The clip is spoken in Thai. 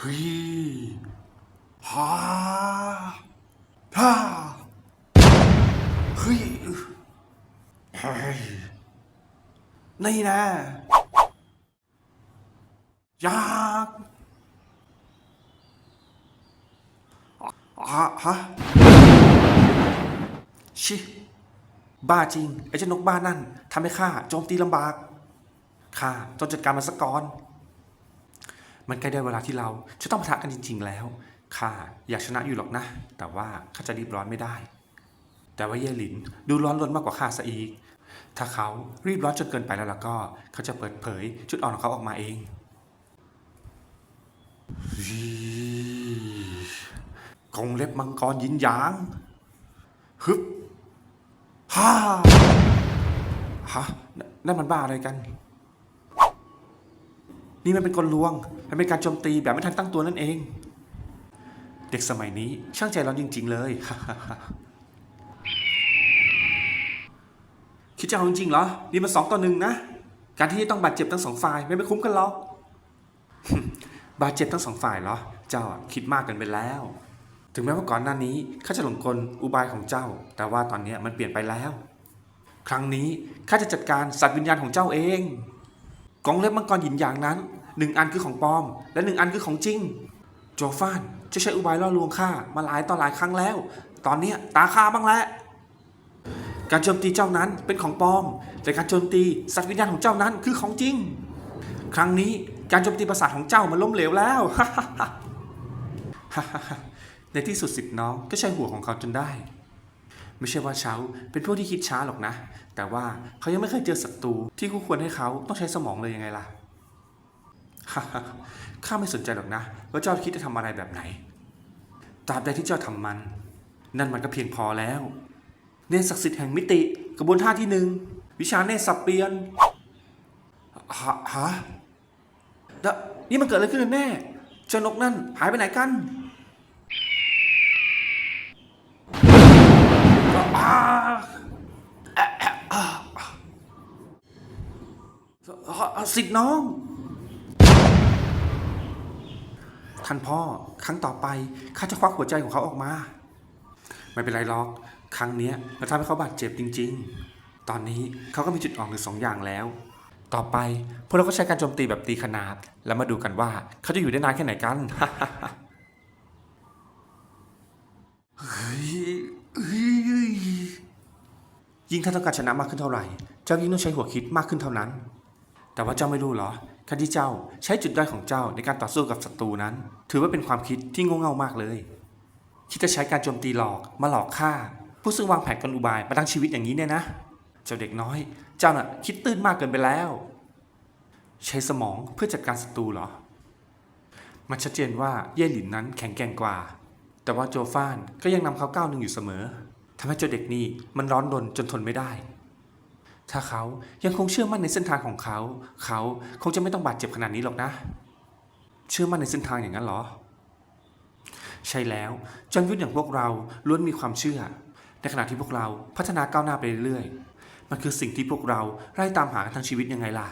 เฮ้ยฮ่าฮ่าเฮ้ยเฮ้ยนี่นะยากฮะฮะชิบ้าจริง ไอ้เจ้านกบ้านั่นทำให้ข้าโจมตีลำบาก ข้าต้องจัดการมันซะก่อน มันใกล้ได้เวลาที่เรา จะต้องปะทะกันจริง ๆ แล้ว ข้าอยากชนะอยู่หรอกนะ แต่ว่าข้าจะรีบร้อนไม่ได้ แต่ว่าเย่หลินดูร้อนรนมากกว่าข้าซะอีก ถ้าเขารีบร้อนจนเกินไปแล้วล่ะก็ เขาจะเปิดเผยจุดอ่อนของเขาออกมาเองกรงเล็บมังกรยินหยาง ฮึบฮ่าฮะนั่นมันบ้าอะไรกัน นี่มันเป็นกลลวง มันเป็นการโจมตีแบบไม่ทันตั้งตัวนั่นเอง เด็กสมัยนี้ช่างใจร้อนจริง ๆ เลย คิดจะเอาจริงๆเหรอ นี่มันสองต่อหนึ่งนะ การที่ต้องบาดเจ็บทั้งสองฝ่ายไม่ไปคุ้มกันหรอก บาดเจ็บทั้งสองฝ่ายเหรอ เจ้าคิดมากเกินไปแล้ว ถึงแม้ว่าก่อนหน้านี้ข้าจะหลงกลอุบายของเจ้า แต่ว่าตอนนี้มันเปลี่ยนไปแล้ว ครั้งนี้ข้าจะจัดการสัตว์วิญญาณของเจ้าเอง กองเล็บมังกรหยินอย่างนั้นหนึ่งอันคือของปลอม และหนึ่งอันคือของจริง โจฟานจะใช้อุบายล่อลวงข้ามาหลายต่อหลายครั้งแล้ว ตอนนี้ตาข้าบ้างแล้วการโจมตีเจ้านั้นเป็นของปลอม แต่การโจมตีสัตว์วิญญาณของเจ้านั้นคือของจริง ครั้งนี้การโจมตีประสาทของเจ้ามันล้มเหลวแล้ว ในที่สุดสิทธิ์น้องก็ใช้หัวของเขาจนได้ ไม่ใช่ว่าเช้า เป็นพวกที่คิดช้าหรอกนะ แต่ว่าเขายังไม่เคยเจอศัตรูที่คู่ควรให้เขาต้องใช้สมองเลยยังไงล่ะข้าไม่สนใจหรอกนะว่าเจ้าคิดจะทำอะไรแบบไหน ตราบใดที่เจ้าทำมัน นั่นมันก็เพียงพอแล้ว เนศักดิ์สิทธิ์แห่งมิติ กระบวนท่าที่หนึ่ง วิชาเนตรสับเปลี่ยนฮะฮะแล้วนี่มันเกิดอะไรขึ้นกันแน่ เจ้านกนั่นหายไปไหนกันอ่าอะอะอะอะ สิทธิ์น้อง ท่านพ่อครั้งต่อไปข้าจะควักหัวใจของเขาออกมา ไม่เป็นไรหรอก ครั้งเนี้ยเราทำให้เขาบาดเจ็บจริง ๆ ตอนนี้เขาก็มีจุดอ่อนถึงสองอย่างแล้ว ต่อไปพวกเราก็ใช้การโจมตีแบบตีขนาด แล้วมาดูกันว่าเขาจะอยู่ได้นานแค่ไหนกันเฮ้ยยิงถ้านต้องการชนะมากขึ้นเท่าไหร่ เจ้ายิ่งต้องใช้หัวคิดมากขึ้นเท่านั้น แต่ว่าเจ้าไม่รู้เหรอการที่เจ้าใช้จุดด้อยของเจ้าในการต่อสู้กับศัตรูนั้น ถือว่าเป็นความคิดที่โง่เง่ามากเลย คิดจะใช้การโจมตีหลอกมาหลอกฆ่า ผู้ซึ่งวางแผนกลอุบายมาตั้งชีวิตอย่างนี้เนี่ยนะ เจ้าเด็กน้อย เจ้าน่ะคิดตื้นมากเกินไปแล้ว ใช้สมองเพื่อจัดการศัตรูเหรอ มันชัดเจนว่าเย่หลินนั้นแข็งแกร่งกว่า แต่ว่าโจฟานก็ยังนำเขาก้าวหนึ่งอยู่เสมอทำให้เจ้าเด็กนี่มันร้อนรนจนทนไม่ได้ ถ้าเขายังคงเชื่อมั่นในเส้นทางของเขา เขาคงจะไม่ต้องบาดเจ็บขนาดนี้หรอกนะ เชื่อมั่นในเส้นทางอย่างนั้นเหรอ ใช่แล้วจนยุทธอย่างพวกเราล้วนมีความเชื่อ ในขณะที่พวกเราพัฒนาก้าวหน้าไปเรื่อยๆ มันคือสิ่งที่พวกเราไล่ตามหากันทั้งชีวิตยังไงล่ะ